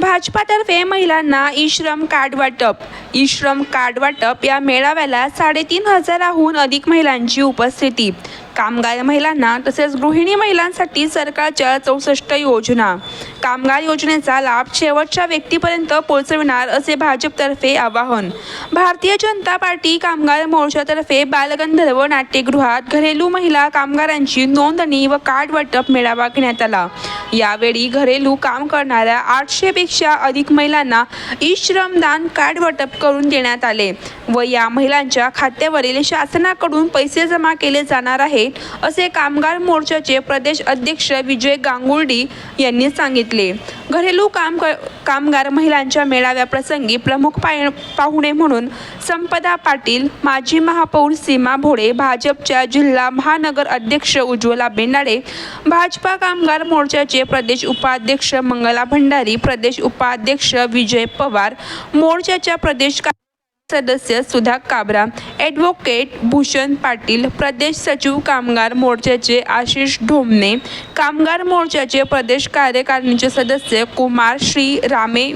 भाजपातर्फे महिलांना ई श्रम कार्ड वाटप. ई श्रम कार्ड वाटप या मेळाव्याला साडेतीन हजाराहून अधिक महिलांची उपस्थिती. कामगार महिलांना तसेच गृहिणी महिलांसाठी सरकारच्या चौसष्ट योजना. कामगार योजनेचा लाभ शेवटच्या व्यक्तीपर्यंत पोहोचविणार असे भाजपतर्फे आवाहन. भारतीय जनता पार्टी कामगार मोर्चातर्फे बालगंधर्व नाट्यगृहात घरेलू महिला कामगारांची नोंदणी व कार्ड वाटप मेळावा घेण्यात आला. यावेळी घरेलू काम करणाऱ्या आठशेपेक्षा अधिक महिलांना ई श्रमदान कार्ड वाटप करून देण्यात आले. व या महिलांच्या खात्यावरील शासनाकडून पैसे जमा केले जाणार आहेत असे कामगार मोर्चाचे प्रदेश अध्यक्ष विजय गांगुर्डी यांनी सांगितले. घरेलू काम क- कामगार महिलांच्या मेळाव्याप्रसंगी प्रमुख पाय पाहुणे म्हणून संपदा पाटील माजी महापौर सीमा भोळे भाजपच्या जिल्हा महानगर अध्यक्ष उज्ज्वला बेंडाळे भाजपा कामगार मोर्चाचे प्रदेश उपाध्यक्ष मंगला भंडारी प्रदेश उपाध्यक्ष विजय पवार मोर्चाच्या प्रदेश का- सदस्य सुधा काबरा ॲडव्होकेट भूषण पाटील प्रदेश सचिव कामगार मोर्चाचे आशिष ढोमने कामगार मोर्चाचे प्रदेश कार्यकारिणीचे सदस्य कुमार श्री रामे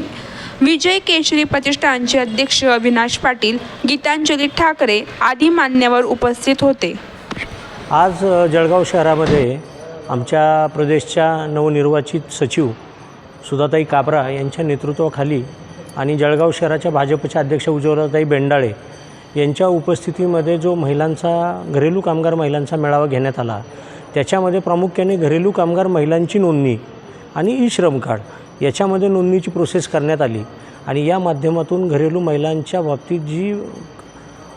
विजय केशरी प्रतिष्ठानचे अध्यक्ष अविनाश पाटील गीतांजली ठाकरे आदी मान्यवर उपस्थित होते. आज जळगाव शहरामध्ये आमच्या प्रदेशच्या नवनिर्वाचित सचिव सुधाताई काबरा यांच्या नेतृत्वाखाली आणि जळगाव शहराच्या भाजपच्या अध्यक्ष उज्ज्वलाताई बेंडाळे यांच्या उपस्थितीमध्ये जो महिलांचा घरेलू कामगार महिलांचा मेळावा घेण्यात आला त्याच्यामध्ये प्रामुख्याने घरेलू कामगार महिलांची नोंदणी आणि ई श्रम कार्ड याच्यामध्ये नोंदणीची प्रोसेस करण्यात आली. आणि या माध्यमातून घरेलू महिलांच्या बाबतीत जी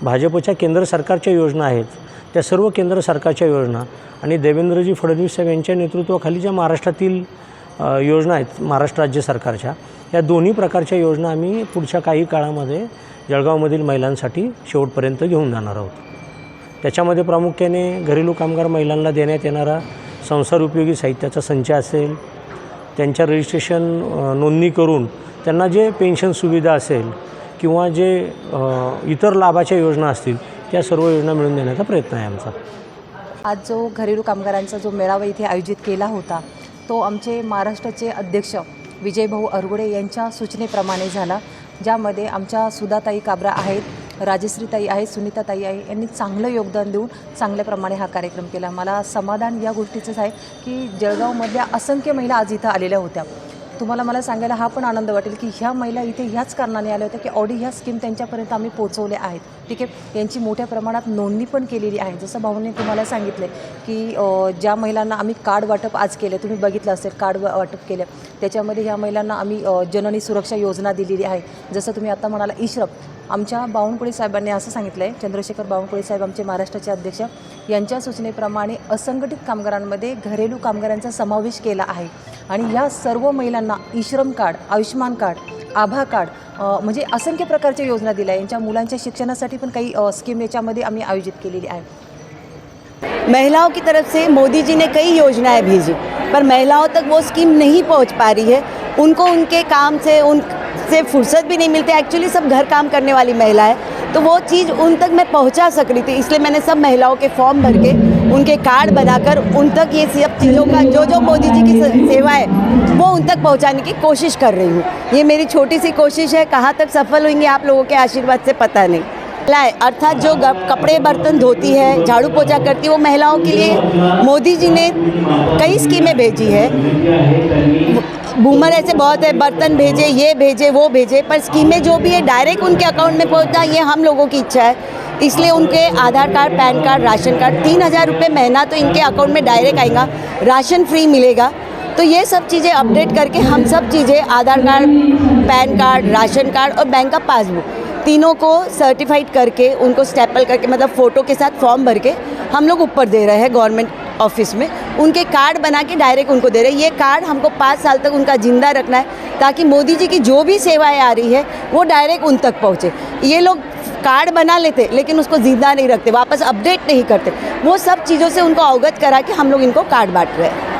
भाजपच्या केंद्र सरकारच्या योजना आहेत त्या सर्व केंद्र सरकारच्या योजना आणि देवेंद्रजी फडणवीस साहेब यांच्या नेतृत्वाखाली ज्या महाराष्ट्रातील योजना आहेत महाराष्ट्र राज्य सरकारच्या या दोन्ही प्रकारच्या योजना आम्ही पुढच्या काही काळामध्ये जळगावमधील महिलांसाठी शेवटपर्यंत घेऊन जाणार आहोत. त्याच्यामध्ये प्रामुख्याने घरेलू कामगार महिलांना देण्यात येणारा संसार उपयोगी साहित्याचा संच असेल त्यांच्या रजिस्ट्रेशन नोंदणी करून त्यांना जे पेन्शन सुविधा असेल किंवा जे इतर लाभाच्या योजना असतील त्या सर्व योजना मिळवून देण्याचा प्रयत्न आहे आमचा. आज जो घरेलू कामगारांचा जो मेळावा इथे आयोजित केला होता तो आमचे महाराष्ट्राचे अध्यक्ष विजयभाऊ अरगुडे यांच्या सूचनेप्रमाणे झाला ज्यामध्ये आमच्या सुधाताई काबरा आहेत राजश्रीताई आहेत सुनीताताई आहे यांनी चांगलं योगदान देऊन चांगल्याप्रमाणे हा कार्यक्रम केला. मला समाधान या गोष्टीचंच आहे की जळगावमधल्या असंख्य महिला आज इथं आलेल्या होत्या. तुम्हाला मला सांगायला हा पण आनंद वाटेल की ह्या महिला इथे ह्याच कारणाने आल्या होत्या की ऑडी ह्या स्कीम त्यांच्यापर्यंत आम्ही पोचवल्या आहेत. ठीक आहे? यांची मोठ्या प्रमाणात नोंदणी पण केलेली आहे. जसं भाऊने तुम्हाला सांगितलं की ज्या महिलांना आम्ही कार्ड वाटप आज केलं तुम्ही बघितलं असेल कार्ड वा- वाटप केलं त्याच्यामध्ये ह्या महिलांना आम्ही जननी सुरक्षा योजना दिलेली आहे. जसं तुम्ही आता म्हणाला इश्रप आमच्या बावनकुळे साहेबांनी असं सांगितलं आहे चंद्रशेखर बावनकुळे साहेब आमचे महाराष्ट्राचे अध्यक्ष यांच्या सूचनेप्रमाणे असंघटित कामगारांमध्ये घरेलू कामगारांचा समावेश केला आहे. आणि या सर्व महिलांना e-Shram card Ayushman card Abha card म्हणजे असंख्य प्रकारच्या योजना दिल्या यांच्या मुलांच्या शिक्षणासाठी पण काही स्कीम याच्यामध्ये आम्ही आयोजित केलेली आहे. महिलाओं की तरफ से मोदी जी ने कई योजनाएं भेजी पर महिलाओं तक वो स्कीम नहीं पहुंच पा रही है। उनको उनके काम से उन से फुर्सत भी नहीं मिलती। एक्चुअली सब घर काम करने वाली महिला है तो वो चीज़ उन तक मैं पहुँचा सक रही थी, इसलिए मैंने सब महिलाओं के फॉर्म भर के उनके कार्ड बनाकर उन तक ये सब चीज़ों का, जो जो मोदी जी की सेवा है, वो उन तक पहुँचाने की कोशिश कर रही हूँ। ये मेरी छोटी सी कोशिश है, कहाँ तक सफल होंगी आप लोगों के आशीर्वाद से पता नहीं। महिलाएँ अर्थात जो कपड़े बर्तन धोती है, झाड़ू पोछा करती है, वो महिलाओं के लिए मोदी जी ने कई स्कीमें भेजी है। ऐसे बहुत है, बर्तन भेजे, ये भेजे, वो भेजे, पर स्कीमें जो भी है डायरेक्ट उनके अकाउंट में पहुँचना, ये हम लोगों की इच्छा है। इसलिए उनके Aadhaar card, PAN card, ration card, तीन हज़ार रुपये महीना तो इनके अकाउंट में डायरेक्ट आएगा, राशन फ्री मिलेगा। तो ये सब चीज़ें अपडेट करके हम सब चीज़ें, Aadhaar card, PAN card, ration card और बैंक का पासबुक तीनों को सर्टिफाइड करके, उनको स्टेपल करके मतलब फ़ोटो के साथ फॉर्म भर के, हम लोग ऊपर दे रहे हैं गवर्नमेंट ऑफ़िस में। उनके कार्ड बना के डायरेक्ट उनको दे रहे हैं। ये कार्ड हमको पाँच साल तक उनका ज़िंदा रखना है, ताकि मोदी जी की जो भी सेवाएँ आ रही है, वो डायरेक्ट उन तक पहुँचे। ये लोग कार्ड बना लेते, लेकिन उसको ज़िंदा नहीं रखते, वापस अपडेट नहीं करते। वो सब चीज़ों से उनको अवगत करा के हम लोग इनको कार्ड बांट रहे हैं।